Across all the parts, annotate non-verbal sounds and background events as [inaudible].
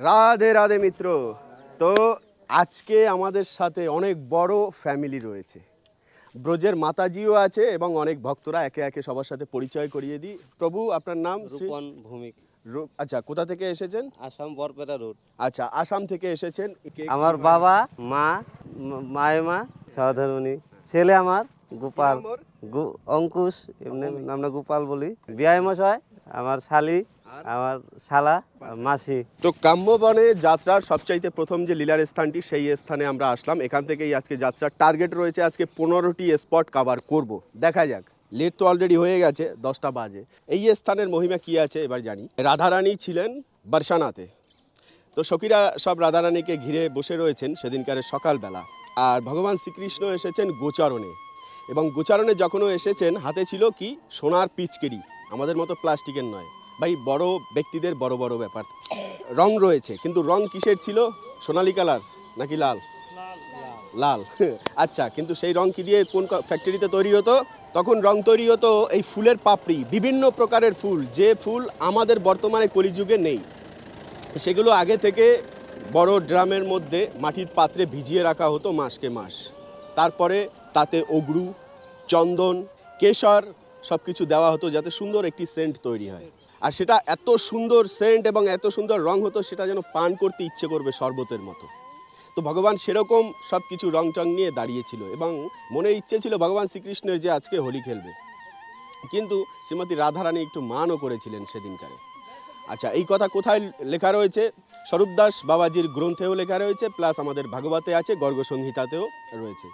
রাধে রাধে মিত্র। তো আজকে আমাদের সাথে অনেক বড় ফ্যামিলি রয়েছে। ব্রজের মাতাজিও আছে এবং অনেক ভক্তরা একে একে সবার সাথে পরিচয় করিয়ে দিই। প্রভু আপনার নাম? রূপন ভৌমিক। আচ্ছা কোথা থেকে এসেছেন? আসাম বরপেটা রোড। আচ্ছা আসাম থেকে এসেছেন। আমার বাবা মা মায়েমা সহধর্মিনী ছেলে আমার গোপাল? অঙ্কুশ এমনি আমরা গোপাল বলি। বিয়াই মশাই আমার শালি। আমার শালা মাসি। তো কাম্যবনে যাত্রার সবচাইতে প্রথম যে লীলার স্থানটি সেই স্থানে আমরা আসলাম। এখান থেকেই আজকে যাত্রার টার্গেট রয়েছে আজকে পনেরোটি স্পট কভার করব। দেখা যাক। লেট তো অলরেডি হয়ে গেছে দশটা বাজে। এই স্থানের মহিমা কি আছে এবার জানি। রাধারানী ছিলেন বর্ষানাতে তো সখীরা সব রাধারানীকে ঘিরে বসে রয়েছেন সেদিনকার সকালবেলা। আর ভগবান শ্রীকৃষ্ণ এসেছেন গোচারণে। এবং গোচারণে যখনও এসেছেন হাতে ছিল কি? সোনার পিচকেরি আমাদের মতো প্লাস্টিকের নয়। ভাই, বড় ব্যক্তিদের বড় বড় ব্যাপার। রং রয়েছে, কিন্তু রং কিসের ছিল? সোনালি কালার নাকি লাল? লাল। [laughs] আচ্ছা কিন্তু সেই রং কি দিয়ে কোন ফ্যাক্টরিতে তৈরি হতো? তখন রং তৈরি হতো এই ফুলের পাপড়ি, বিভিন্ন প্রকারের ফুল। যে ফুল আমাদের বর্তমানে কলিযুগে নেই। সেগুলো আগে থেকে বড় ড্রামের মধ্যে মাটির পাত্রে ভিজিয়ে রাখা হতো মাসকে মাস। তারপরে তাতে অগরু, চন্দন, কেশর সব কিছু দেওয়া হতো যাতে সুন্দর একটি সেন্ট তৈরি হয়। আর সেটা এত সুন্দর সেন্ট এবং এত সুন্দর রং হতো, সেটা যেন পান করতে ইচ্ছে করবে শরবতের মতো। তো ভগবান সেরকম সব কিছু রং টং নিয়ে দাঁড়িয়েছিল এবং মনে ইচ্ছে ছিল ভগবান শ্রীকৃষ্ণের যে আজকে হোলি খেলবে। কিন্তু শ্রীমতী রাধারানী একটু মানও করেছিলেন সেদিনকারে। আচ্ছা এই কথা কোথায় লেখা রয়েছে? স্বরূপদাস বাবাজির গ্রন্থেও লেখা রয়েছে, প্লাস আমাদের ভাগবতে আছে গর্গ সংহিতাতেও রয়েছে।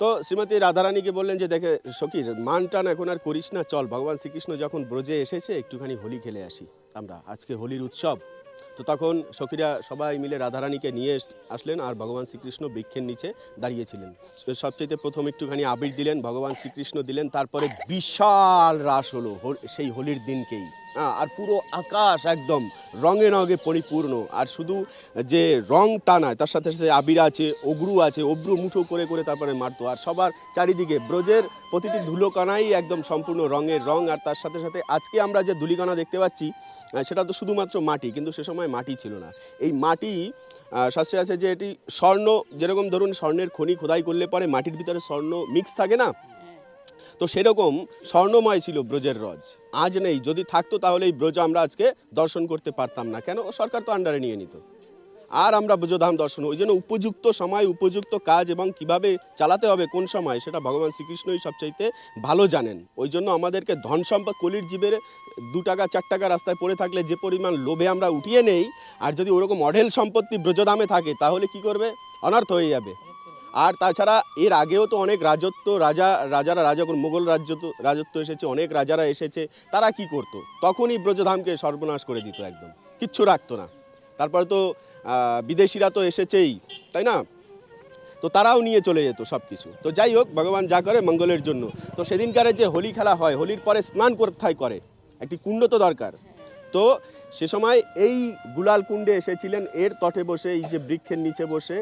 তো শ্রীমতী রাধারানীকে বললেন যে, দেখে সখীর মান টান এখন আর করিস না, চল, ভগবান শ্রীকৃষ্ণ যখন ব্রজে এসেছে, একটুখানি হোলি খেলে আসি আমরা। আজকে হোলির উৎসব। তো তখন সখীরা সবাই মিলে রাধারানীকে নিয়ে আসলেন আর ভগবান শ্রীকৃষ্ণ বৃক্ষের নিচে দাঁড়িয়েছিলেন। সবচেয়ে প্রথম একটুখানি আবির দিলেন, ভগবান শ্রীকৃষ্ণ দিলেন, তারপরে বিশাল রাস হলো, সেই হোলির দিনকেই। আর পুরো আকাশ একদম রঙে রঙে পরিপূর্ণ। আর শুধু যে রং তা নয়, তার সাথে সাথে আবির আছে, অগ্রু আছে, অব্রু মুঠো করে করে তারপরে মারতো। আর সবার চারিদিকে ব্রজের প্রতিটি ধুলোকানাই একদম সম্পূর্ণ রঙের রং। আর তার সাথে সাথে আজকে আমরা যে ধুলিকানা দেখতে পাচ্ছি সেটা তো শুধুমাত্র মাটি, কিন্তু সে সময় মাটি ছিল না। এই মাটি শাস্ত্রে আছে যে এটি স্বর্ণ, যেরকম ধরুন স্বর্ণের খনি খোদাই করলে পরে মাটির ভিতরে স্বর্ণ মিক্স থাকে না? তো সেরকম স্বর্ণময় ছিল ব্রজের রজ। আজ নেই, যদি থাকতো তাহলে এই ব্রজ আমরা আজকে দর্শন করতে পারতাম না। কেন? সরকার তো আন্ডারে নিয়ে নিত। আর আমরা ব্রজধাম দর্শন, ওই জন্য উপযুক্ত সময়, উপযুক্ত কাজ এবং কীভাবে চালাতে হবে, কোন সময়, সেটা ভগবান শ্রীকৃষ্ণই সবচাইতে ভালো জানেন। ওই জন্য আমাদেরকে ধন সম্পদ কলির জীবের দু টাকা, চার টাকা রাস্তায় পড়ে থাকলে যে পরিমাণ লোভে আমরা উঠিয়ে নেই, আর যদি ওরকম অঢেল সম্পত্তি ব্রজধামে থাকে, তাহলে কি করবে? অনর্থ হয়ে যাবে। আর তাছাড়া এর আগেও তো অনেক রাজত্ব, রাজা, রাজারা রাজা মুঘল রাজ্য রাজত্ব এসেছে, অনেক রাজারা এসেছে, তারা কি করত? তখনই ব্রজধামকে সর্বনাশ করে দিত একদম, কিচ্ছু রাখতো না। তারপরে তো বিদেশিরা তো এসেছেই, তাই না? তো তারাও নিয়ে চলে যেত সব কিছু তো যাই হোক, ভগবান যা করে মঙ্গলের জন্য। তো সেদিনকারে যে হোলি খেলা হয়, হোলির পরে স্নান কোথায় করে। একটি কুণ্ড তো দরকার। তো সে সময় এই গুলাল কুণ্ডে এসেছিলেন। এর তটে বসে, এই যে বৃক্ষের নিচে বসে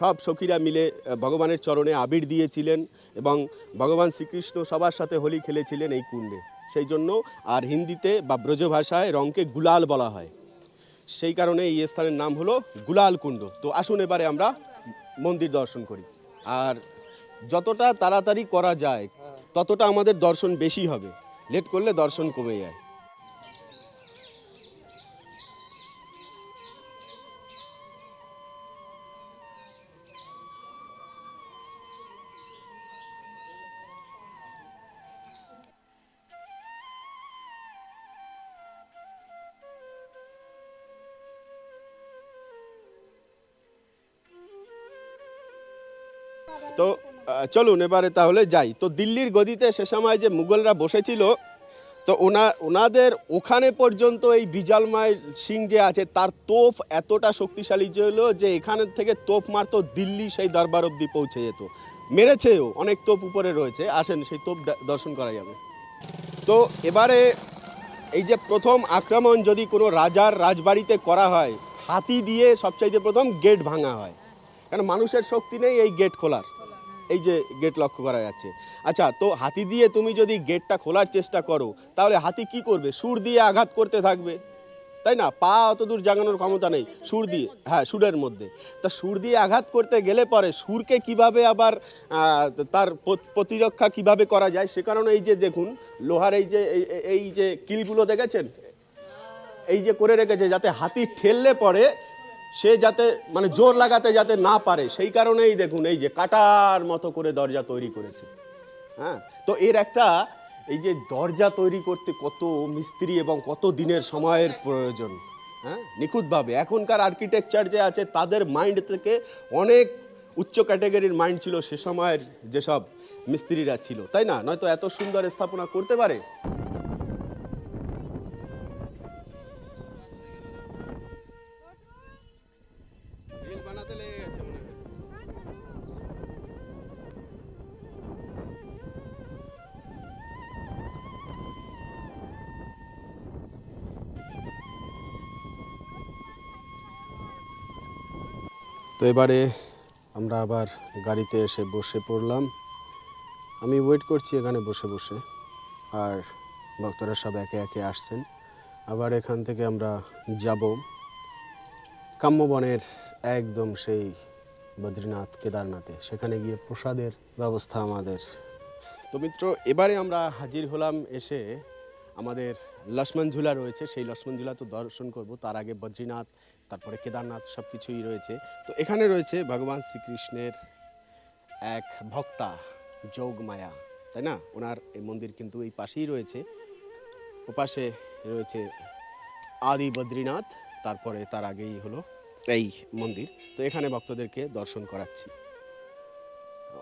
সব সখীরা মিলে ভগবানের চরণে আবির দিয়েছিলেন এবং ভগবান শ্রীকৃষ্ণ সবার সাথে হোলি খেলেছিলেন এই কুণ্ডে। সেই জন্য আর হিন্দিতে বা ব্রজ ভাষায় রঙকে গুলাল বলা হয়। সেই কারণে এই স্থানের নাম হলো গুলাল কুণ্ড। তো আসুন এবারে আমরা মন্দির দর্শন করি। আর যতটা তাড়াতাড়ি করা যায়, ততটা আমাদের দর্শন বেশি হবে। লেট করলে দর্শন কমে যায়। তো চলুন এবারে তাহলে যাই। তো দিল্লির গদিতে সে সময় যে মুঘলরা বসেছিল, তো ওনা, ওনাদের ওখানে পর্যন্ত এই বিজালময় সিং যে আছে, তার তোপ এতটা শক্তিশালী ছিল যে এখানের থেকে তোপ মারতো দিল্লি সেই দরবার অবধি পৌঁছে যেত। মেরেছেও অনেক তোপ উপরে রয়েছে। আসেন, সেই তোপ দর্শন করা যাবে। তো এবারে এই যে প্রথম আক্রমণ যদি কোনো রাজার রাজবাড়িতে করা হয়, হাতি দিয়ে সবচাইতে প্রথম গেট ভাঙা হয়। কারণ মানুষের শক্তি নেই এই গেট খোলার? এই যে গেট লক্ষ্য করা যাচ্ছে। আচ্ছা তো হাতি দিয়ে তুমি যদি গেটটা খোলার চেষ্টা করো, তাহলে হাতি কি করবে? সুর দিয়ে আঘাত করতে থাকবে। তাই না? পা অত দূর জাগানোর ক্ষমতা নেই, সুর দিয়ে। হ্যাঁ সুরের মধ্যে। তা সুর দিয়ে আঘাত করতে গেলে পরে সুরকে কীভাবে আবার তার প্রতিরক্ষা কীভাবে করা যায়? সে কারণে এই যে দেখুন, লোহার এই যে এই- যে কিলগুলো দেখেছেন? এই যে করে রেখেছে যাতে হাতি ঠেললে পরে সে যাতে মানে জোর লাগাতে যাতে না পারে, সেই কারণেই দেখুন এই যে কাটার মতো করে দরজা তৈরি করেছে। হ্যাঁ? তো এর একটা, এই যে দরজা তৈরি করতে কত মিস্ত্রি এবং কত দিনের সময়ের প্রয়োজন। হ্যাঁ? নিখুঁতভাবে। এখনকার আর্কিটেকচার যে আছে, তাদের মাইন্ড থেকে অনেক উচ্চ ক্যাটাগরির মাইন্ড ছিল সে সময়ের যেসব মিস্ত্রিরা ছিল। তাই না? নয়তো এত সুন্দর স্থাপনা করতে পারে। তো এবারে আমরা আবার গাড়িতে এসে বসে পড়লাম। আমি ওয়েট করছি এখানে বসে বসে। আর ভক্তরা সব একে একে আসছেন। আবার এখান থেকে আমরা যাব। কাম্যবনের একদম সেই বদ্রীনাথ কেদারনাথে। সেখানে গিয়ে প্রসাদের ব্যবস্থা আমাদের। তো মিত্র, এবারে আমরা হাজির হলাম এসে আমাদের লক্ষ্মণ ঝুলা রয়েছে, সেই লক্ষ্মণ ঝুলা তো দর্শন করব। তার আগে বদ্রীনাথ, তারপরে কেদারনাথ সব কিছুই রয়েছে। তো এখানে রয়েছে ভগবান শ্রীকৃষ্ণের এক ভক্তা যোগ মায়া তাই না? ওনার এই মন্দির কিন্তু এই পাশেই রয়েছে। ওপাশে রয়েছে আদি বদ্রীনাথ, তারপরে তার আগেই হলো এই মন্দির। তো এখানে ভক্তদেরকে দর্শন করাচ্ছি।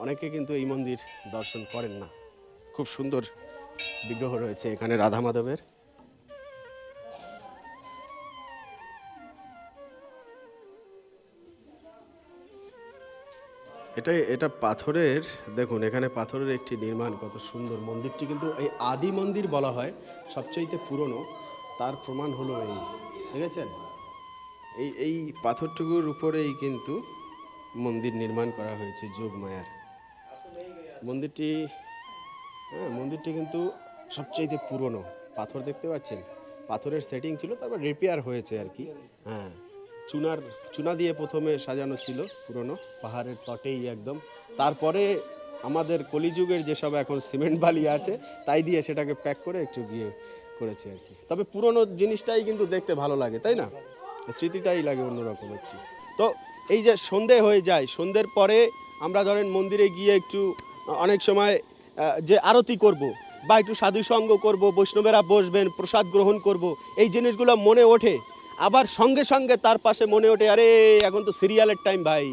অনেকে কিন্তু এই মন্দির দর্শন করেন না। খুব সুন্দর বিগ্রহ রয়েছে এখানে রাধা মাধবের। এটা এটা পাথরের, দেখুন, এখানে পাথরের একটি নির্মাণ, কত সুন্দর মন্দিরটি। কিন্তু এই আদি মন্দির বলা হয়, সবচাইতে পুরনো, তার প্রমাণ হলো এই, দেখেছেন? এই এই পাথরটুকুর উপরেই কিন্তু মন্দির নির্মাণ করা হয়েছে যোগমায়ার। মন্দিরটি হ্যাঁ মন্দিরটি কিন্তু সবচাইতে পুরনো। পাথর দেখতে পাচ্ছেন? পাথরের সেটিং ছিল, তারপর রিপেয়ার হয়েছে আর কি। হ্যাঁ চুনার, চুনা দিয়ে প্রথমে সাজানো ছিল, পুরনো, পাহাড়ের তটেই একদম। তারপরে আমাদের কলিযুগের যেসব এখন সিমেন্ট বালি আছে, তাই দিয়ে সেটাকে প্যাক করে একটু গিয়ে করেছে আর কি। তবে পুরনো জিনিসটাই কিন্তু দেখতে ভালো লাগে, তাই না? স্মৃতিটাই লাগে অন্যরকম একটু। তো এই যে সন্ধে হয়ে যায়, সন্ধ্যের পরে আমরা ধরেন মন্দিরে গিয়ে একটু অনেক সময় যে আরতি করব, বা একটু সাধু সঙ্গ করব, বৈষ্ণবেরা বসবেন, প্রসাদ গ্রহণ করব, এই জিনিসগুলো মনে ওঠে। আবার সঙ্গে সঙ্গে তার পাশে মনে ওঠে, আরে, এখন তো সিরিয়ালের টাইম ভাই।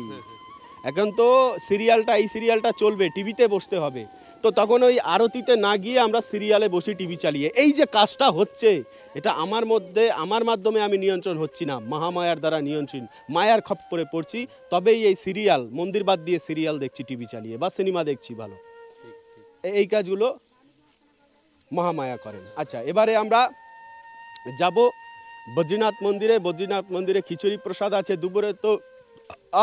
এখন তো সিরিয়ালটা, এই সিরিয়ালটা চলবে, টিভিতে বসতে হবে। তো তখন ওই আরতিতে না গিয়ে আমরা সিরিয়ালে বসি টিভি চালিয়ে, এই যে কাজটা হচ্ছে, এটা আমার মধ্যে, আমার মাধ্যমে আমি নিয়ন্ত্রণ হচ্ছি না, মহামায়ার দ্বারা নিয়ন্ত্রণ, মায়ার খপ করে পড়ছি, তবেই এই সিরিয়াল, মন্দির বাদ দিয়ে সিরিয়াল দেখছি, টিভি চালিয়ে, বা সিনেমা দেখছি, ভালো। এই কাজগুলো মহামায়া করেন। আচ্ছা এবারে আমরা যাব বদ্রীনাথ মন্দিরে। বদ্রীনাথ মন্দিরে খিচুড়ি প্রসাদ আছে, দুপুরে তো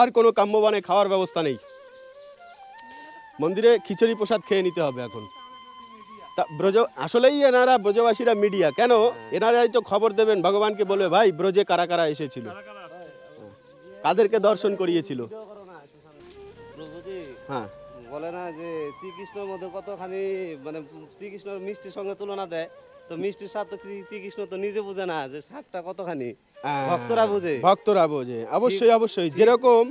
আর কোনো কাম্যবানে খাওয়ার ব্যবস্থা নেই। মন্দিরে খিচুড়ি প্রসাদ খেয়ে নিতে হবে এখন। তা ব্রজ, আসলেই এনারা ব্রজবাসীরা মিডিয়া কেন? এনারাই তো খবর দেবেন, ভগবানকে বলবে, ভাই, ব্রজে কারা কারা এসেছিল? কাদেরকে দর্শন করিয়েছিল। হ্যাঁ। বলে না যে শ্রীকৃষ্ণের মধ্যে কতখানি মানে শ্রীকৃষ্ণের মিষ্টির সঙ্গে তুলনা দেয় তো মিষ্টির স্বাদ তো শ্রীকৃষ্ণ তো নিজে বুঝে না যে স্বাদটা কতখানি। ভক্তরা বুঝে। ভক্তরা বোঝে। অবশ্যই অবশ্যই। যেরকম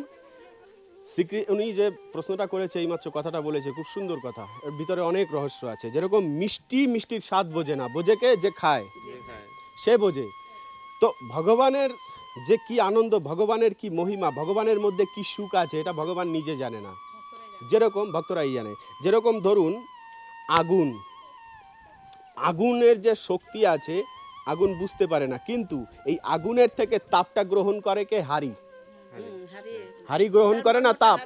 উনি যে প্রশ্নটা করেছে এইমাত্র কথাটা বলেছে খুব সুন্দর কথা। এর ভিতরে অনেক রহস্য আছে। যেরকম মিষ্টি মিষ্টির স্বাদ বোঝে না বোঝে কে? যে খায়। সে বোঝে। তো ভগবানের যে কি আনন্দ ভগবানের কি মহিমা ভগবানের মধ্যে কি সুখ আছে এটা ভগবান নিজে জানে না। যেরকম ভক্তরাই জানে যেরকম ধরুন আগুন আগুনের যে শক্তি আছে আগুন বুঝতে পারে না কিন্তু এই আগুনের থেকে তাপটা গ্রহণ করে কে? হারি হারি গ্রহণ করে না তাপ?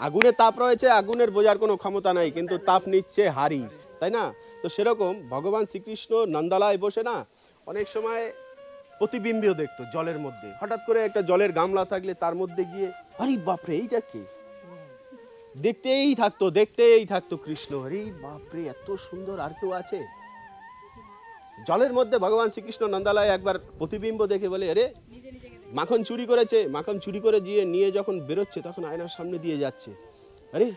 আগুনে তাপ রয়েছে আগুনের বোঝার কোনো ক্ষমতা নাই কিন্তু তাপ নিচ্ছে হারি তাই না? তো সেরকম ভগবান শ্রীকৃষ্ণ নন্দালায় বসে না অনেক সময় প্রতিবিম্বিও দেখতো জলের মধ্যে। হঠাৎ করে একটা জলের গামলা থাকলে তার মধ্যে গিয়ে আরে বাপরে এইটা কে? দেখতেই থাকতো দেখতেই থাকতো কৃষ্ণ। হরি বাপরে, এত সুন্দর আর কেউ আছে? জলের মধ্যে ভগবান শ্রীকৃষ্ণ নন্দালয় একবার প্রতিবিম্ব দেখে বলে, আরে, মাখন চুরি করেছে, মাখন চুরি করে দিয়ে নিয়ে যখন বেরোচ্ছে, তখন আয়নার সামনে দিয়ে যাচ্ছে। আরে,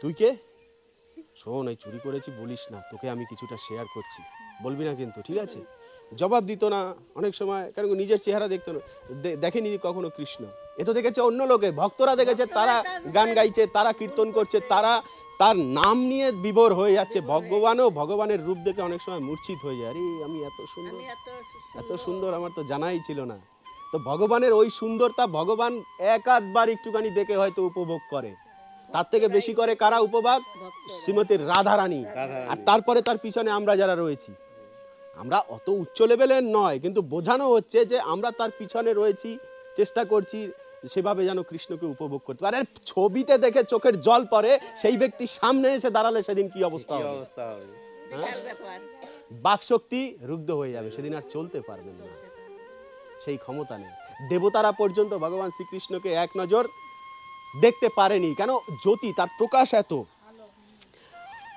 তুই কে? শোন এই চুরি করেছি বলিস না তোকে আমি কিছুটা শেয়ার করছি। বলবি না কিন্তু ঠিক আছে? জবাব দিত না অনেক সময় কারণ নিজের চেহারা দেখতো না দেখেনি কখনো কৃষ্ণ। এ তো দেখেছে অন্য লোকে ভক্তরা দেখেছে তারা গান গাইছে তারা কীর্তন করছে তারা তার নাম নিয়ে বিভোর হয়ে যাচ্ছে। ভগবানও ভগবানের রূপ দেখে অনেক সময় মূর্ছিত হয়ে যায়। আরে আমি এত সুন্দর এত এত সুন্দর আমার তো জানাই ছিল না। তো ভগবানের ওই সুন্দরতা ভগবান এক আধবার একটুখানি দেখে হয়তো উপভোগ করে। তার থেকে বেশি করে কারা উপভোগ শ্রীমতী রাধারানী। আর তারপরে তার পিছনে আমরা যারা রয়েছি আমরা অত উচ্চ লেভেলের নয় কিন্তু বোঝানো হচ্ছে যে আমরা তার পিছনে রয়েছি চেষ্টা করছি সেভাবে যেন কৃষ্ণকে উপভোগ করতে পারে। ছবিতে দেখে চোখের জল পড়ে সেই ব্যক্তি সামনে এসে দাঁড়ালে সেদিন কি অবস্থা হবে? অবস্থা হবে? বিশাল বাকশক্তি রুগ্ধ হয়ে যাবে সেদিন আর চলতে পারবেন না। সেই ক্ষমতা নেই। দেবতারা পর্যন্ত ভগবান শ্রীকৃষ্ণকে এক নজর দেখতে পারেনি। কেন? জ্যোতি, তার প্রকাশ এত।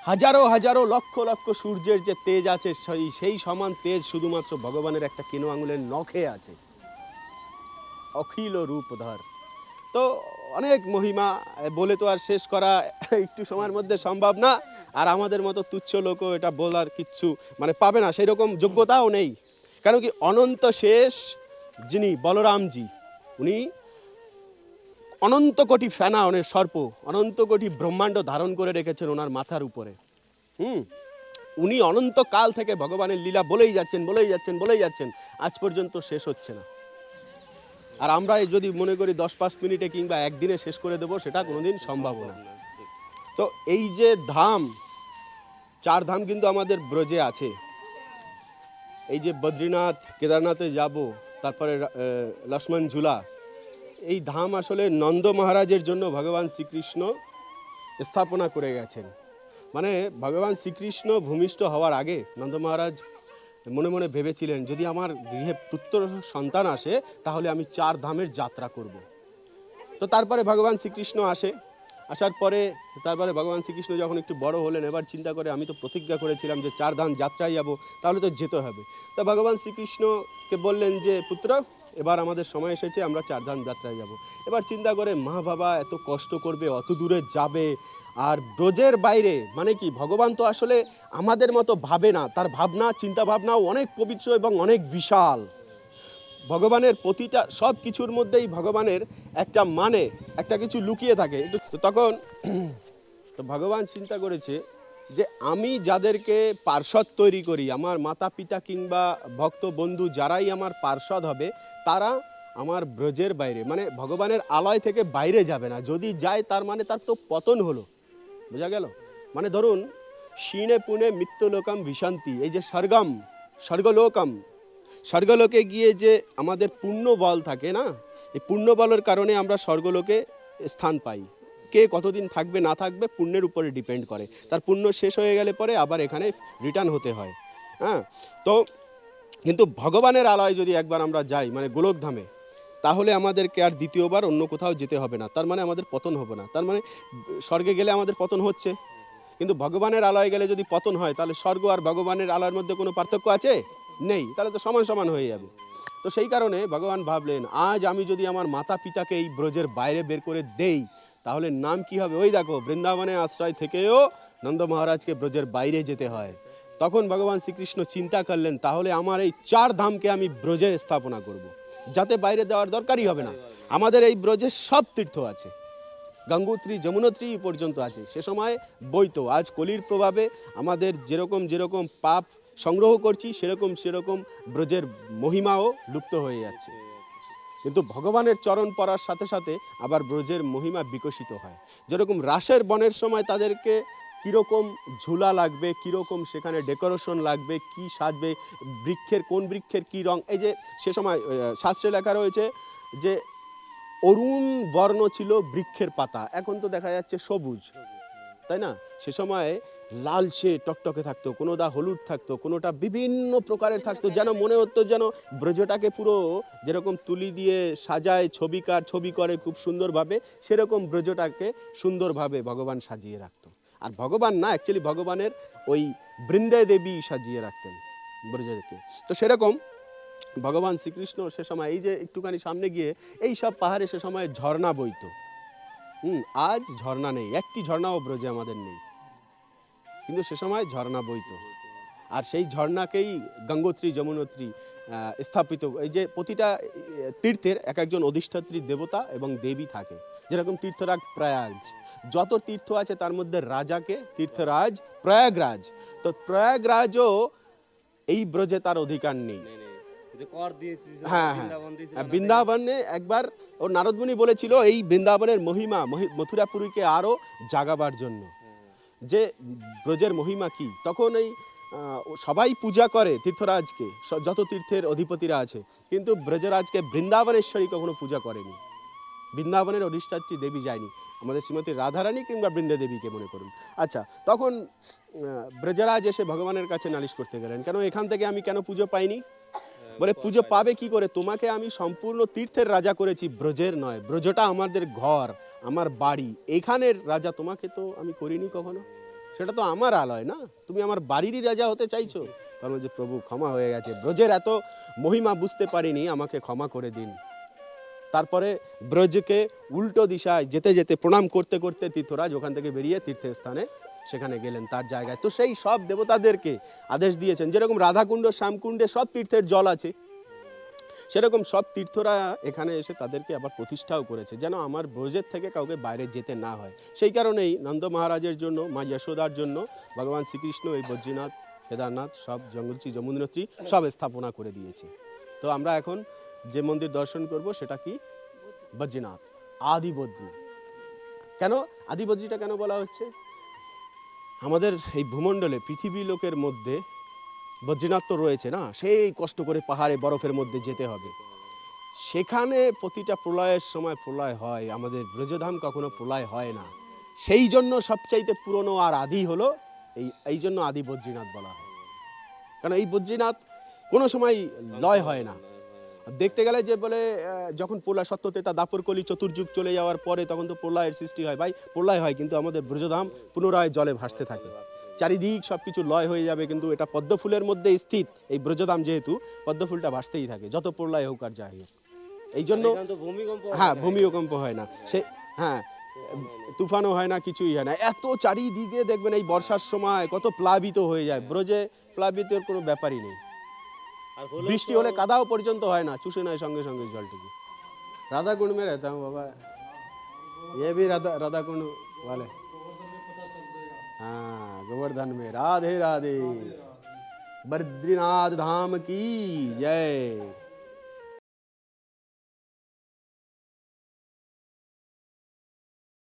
হাজারো হাজারো লক্ষ লক্ষ সূর্যের যে তেজ আছে, সেই সেই সমান তেজ শুধুমাত্র ভগবানের একটা কেনো আঙুলের নখে আছে। অখিল রূপধর তো অনেক মহিমা বলে তো আর শেষ করা একটু সময়ের মধ্যে সম্ভব না। আর আমাদের মতো তুচ্ছ লোকও এটা বলার কিচ্ছু মানে পাবে না। সেই রকম যোগ্যতাও নেই। কেন কি অনন্ত শেষ যিনি বলরামজি, উনি অনন্ত কোটি ফেনা অনের সর্প, অনন্ত কোটি ব্রহ্মাণ্ড ধারণ করে রেখেছেন ওনার মাথার উপরে। হুম? উনি অনন্ত কাল থেকে ভগবানের লীলা বলেই যাচ্ছেন বলেই যাচ্ছেন বলেই যাচ্ছেন। আজ পর্যন্ত শেষ হচ্ছে না। আর আমরা যদি মনে করি দশ পাঁচ মিনিটে কিংবা একদিনে শেষ করে দেবো, সেটা কোনোদিন সম্ভব না। তো এই যে ধাম, চার ধাম কিন্তু আমাদের ব্রজে আছে। এই যে বদ্রীনাথ, কেদারনাথে যাব, তারপরে লক্ষ্মণ ঝুলা এই ধাম আসলে নন্দ মহারাজের জন্য ভগবান শ্রীকৃষ্ণ স্থাপনা করে গেছেন। মানে ভগবান শ্রীকৃষ্ণ ভূমিষ্ঠ হওয়ার আগে নন্দ মহারাজ মনে মনে ভেবেছিলেন, যদি আমার গৃহে পুত্র সন্তান আসে, তাহলে আমি চার ধামের যাত্রা করব। তো তারপরে ভগবান শ্রীকৃষ্ণ আসে। আসার পরে তারপরে ভগবান শ্রীকৃষ্ণ যখন একটু বড় হলেন, এবার চিন্তা করে, আমি তো প্রতিজ্ঞা করেছিলাম যে চার ধাম যাত্রায় যাব, তাহলে তো যেতে হবে। তা ভগবান শ্রীকৃষ্ণকে বললেন যে, পুত্র এবার আমাদের সময় এসেছে, আমরা চারধাম যাত্রায় যাব। এবার চিন্তা করে, মা বাবা এত কষ্ট করবে, অত দূরে যাবে, আর ব্রজের বাইরে মানে কি, ভগবান তো আসলে আমাদের মতো ভাবে না, তার ভাবনা চিন্তা ভাবনাও অনেক পবিত্র এবং অনেক বিশাল। ভগবানের প্রতিটা, সব কিছুর মধ্যেই ভগবানের একটা মানে একটা কিছু লুকিয়ে থাকে। তো তখন, তো ভগবান চিন্তা করেছে যে আমি যাদেরকে পার্ষদ তৈরি করি, আমার মাতা পিতা কিংবা ভক্ত বন্ধু যারাই আমার পার্ষদ হবে, তারা আমার ব্রজের বাইরে মানে ভগবানের আলয় থেকে বাইরে যাবে না। যদি যায়, তার মানে তার তো পতন হলো। বোঝা গেল? মানে ধরুন, শিণে পুনে মৃত্যুলোকম ভিশান্তি, এই যে স্বর্গম, স্বর্গলোকম, স্বর্গলোকে গিয়ে যে আমাদের পুণ্য বল থাকে না, এই পুণ্য বলের কারণে আমরা স্বর্গলোকে স্থান পাই। কে কতদিন থাকবে, না থাকবে, পুণ্যের উপরে ডিপেন্ড করে। তার পুণ্য শেষ হয়ে গেলে পরে আবার এখানে রিটার্ন হতে হয়। হ্যাঁ? তো কিন্তু ভগবানের আলয় যদি একবার আমরা যাই মানে গোলকধামে, তাহলে আমাদেরকে আর দ্বিতীয়বার অন্য কোথাও যেতে হবে না। তার মানে আমাদের পতন হবে না। তার মানে স্বর্গে গেলে আমাদের পতন হচ্ছে। কিন্তু ভগবানের আলয় গেলে যদি পতন হয়, তাহলে স্বর্গ আর ভগবানের আলয়ের মধ্যে কোনো পার্থক্য আছে? নেই। তাহলে তো সমান সমান হয়ে যাবে। তো সেই কারণে ভগবান ভাবলেন, আজ আমি যদি আমার মাতা পিতাকে এই ব্রজের বাইরে বের করে দেই তাহলে নাম কি হবে? ওই দেখো, বৃন্দাবনে আশ্রয় থেকেও নন্দ মহারাজকে ব্রজের বাইরে যেতে হয়। তখন ভগবান শ্রীকৃষ্ণ চিন্তা করলেন, তাহলে আমার এই চার ধামকে আমি ব্রজে স্থাপনা করব। যাতে বাইরে দেওয়ার দরকারই হবে না। আমাদের এই ব্রজে সব তীর্থ আছে। গঙ্গোত্রী, যমুনোত্রী পর্যন্ত আছে। সে সময় বইতো আজ কলির প্রভাবে আমাদের যেরকম যেরকম পাপ সংগ্রহ করছি, সেরকম সেরকম ব্রজের মহিমাও লুপ্ত হয়ে যাচ্ছে। কিন্তু ভগবানের চরণ পড়ার সাথে সাথে আবার ব্রজের মহিমা বিকশিত হয়। যেরকম রাসের বনের সময় তাদেরকে কীরকম ঝুলা লাগবে, কীরকম সেখানে ডেকোরেশন লাগবে, কি সাজবে, বৃক্ষের কোন বৃক্ষের কী রং, এই যে সে সময় শাস্ত্রে লেখা রয়েছে যে অরুণ বর্ণ ছিল বৃক্ষের পাতা, এখন তো দেখা যাচ্ছে সবুজ, তাই না? সে সময় লালচে টকটকে থাকতো কোনোটা হলুদ থাকতো, কোনোটা বিভিন্ন প্রকারের থাকতো, যেন মনে হতো যেন ব্রজটাকে পুরো যেরকম তুলি দিয়ে সাজায়, ছবিকার, ছবি করে খুব সুন্দরভাবে, সেরকম ব্রজটাকে সুন্দরভাবে ভগবান সাজিয়ে রাখতো। আর ভগবান না অ্যাকচুয়ালি ভগবানের ওই বৃন্দায় দেবী সাজিয়ে রাখতেন ব্রজকে তো সেরকম ভগবান শ্রীকৃষ্ণ সে সময়, এই যে একটুখানি সামনে গিয়ে, এই সব পাহাড়ে সে সময় ঝর্ণা বইতো। হুম, আজ ঝর্ণা নেই, একটি ঝর্ণাও ব্রজে আমাদের নেই। কিন্তু সে সময় ঝর্ণা বইত। আর সেই ঝর্ণাকেই গঙ্গোত্রী যমুনোত্রী স্থাপিত। এই যে প্রতিটা তীর্থের এক একজন অধিষ্ঠাত্রী দেবতা এবং দেবী থাকে। যেরকম তীর্থরাজ প্রয়াগ। যত তীর্থ আছে তার মধ্যে রাজাকে তীর্থরাজ প্রয়াগরাজ। তো প্রয়াগরাজও এই ব্রজে তার অধিকার নেই। হ্যাঁ, হ্যাঁ। বৃন্দাবন হ্যাঁ। বৃন্দাবনে একবার ও নারদমুনি বলেছিল এই বৃন্দাবনের মহিমা মহি- মথুরাপুরীকে আরও জাগাবার জন্য। যে ব্রজের মহিমা কি, তখন এই সবাই পূজা করে তীর্থরাজকে যত তীর্থের অধিপতিরা আছে। কিন্তু ব্রজরাজকে বৃন্দাবনেশ্বরী কখনো পূজা করেনি। বৃন্দাবনের অধিষ্ঠাত্রী দেবী যায়নি। আমাদের শ্রীমতী রাধারানী কিংবা বৃন্দা দেবীকে মনে করুন। আচ্ছা তখন ব্রজরাজ এসে ভগবানের কাছে নালিশ করতে গেলেন, কেন এখান থেকে আমি কেন পুজো পাইনি? বলে পুজো পাবে কি করে? তোমাকে আমি সম্পূর্ণ তীর্থের রাজা করেছি, ব্রজের নয়। ব্রজটা আমাদের ঘর, আমার বাড়ি। এখানের রাজা তোমাকে তো আমি করিনি কখনো? সেটা তো আমার আলয় না? তুমি আমার বাড়িরই রাজা হতে চাইছো? তার যে প্রভু ক্ষমা হয়ে গেছে। ব্রজের এত মহিমা বুঝতে পারিনি, আমাকে ক্ষমা করে দিন। তারপরে ব্রজকে উল্টো দিশায় যেতে যেতে প্রণাম করতে করতে তীর্থরাজ ওখান থেকে বেরিয়ে তীর্থের স্থানে সেখানে গেলেন তার জায়গায়। তো সেই সব দেবতাদেরকে আদেশ দিয়েছেন। যেরকম রাধাকুণ্ড, শ্যামকুণ্ডে সব তীর্থের জল আছে, সেরকম সব তীর্থরা এখানে এসে তাদেরকে আবার প্রতিষ্ঠাও করেছে, যেন আমার ব্রজের থেকে কাউকে বাইরে যেতে না হয়। সেই কারণেই নন্দ মহারাজের জন্য, মা যশোদার জন্য ভগবান শ্রীকৃষ্ণ এই বদ্রীনাথ, কেদারনাথ, সব জঙ্গলচি যমুনোত্রী সব স্থাপনা করে দিয়েছে। তো আমরা এখন যে মন্দির দর্শন করব সেটা কি? বদ্রীনাথ আদি বদ্রী কেন? আদি বদ্রীটা কেন বলা হচ্ছে? আমাদের এই ভূমণ্ডলে পৃথিবী লোকের মধ্যে বদ্রীনাথ তো রয়েছে না? সেই কষ্ট করে পাহাড়ে, বরফের মধ্যে যেতে হবে। সেখানে প্রতিটা প্রলয়ের সময় প্রলয় হয়, আমাদের ব্রজধাম কখনো প্রলয় হয় না। সেই জন্য সবচাইতে পুরনো আর আদি হলো এই এই জন্য আদি বদ্রীনাথ বলা হয়। কারণ এই বদ্রীনাথ কোনো সময় লয় হয় না। দেখতে গেলে যে বলে যখন প্রলয় সত্যতেতা দাপরকলি চতুর্যুগ চলে যাওয়ার পরে তখন তো প্রলয়ের সৃষ্টি হয়। ভাই প্রলয় হয় কিন্তু আমাদের ব্রজধাম পুনরায় জলে ভাসতে থাকে। চারিদিক সব কিছু লয় হয়ে যাবে কিন্তু এটা পদ্ম ফুলের মধ্যে স্থিত এই ব্রজধাম যেহেতু পদ্ম ফুলটা ভাসতেই থাকে যত প্রলয় হোক আর যাই হোক। এই জন্য ভূমিকম্প হ্যাঁ। ভূমিকম্প হয় না। সে হ্যাঁ তুফানও হয় না কিছুই হয় না। এত চারিদিকে দেখবেন এই বর্ষার সময় কত প্লাবিত হয়ে যায়। ব্রজে প্লাবিতের কোনো ব্যাপারই নেই। বৃষ্টি তো- হলে কাদাও পর্যন্ত হয় না চুষে নেয় সঙ্গে সঙ্গে জলটুকু राधा कुंड में रहता हूँ बाबा ये भी राधा राधा कुंड वाले हाँ गोवर्धन में राधे राधे बद्रीनाथ धाम की जय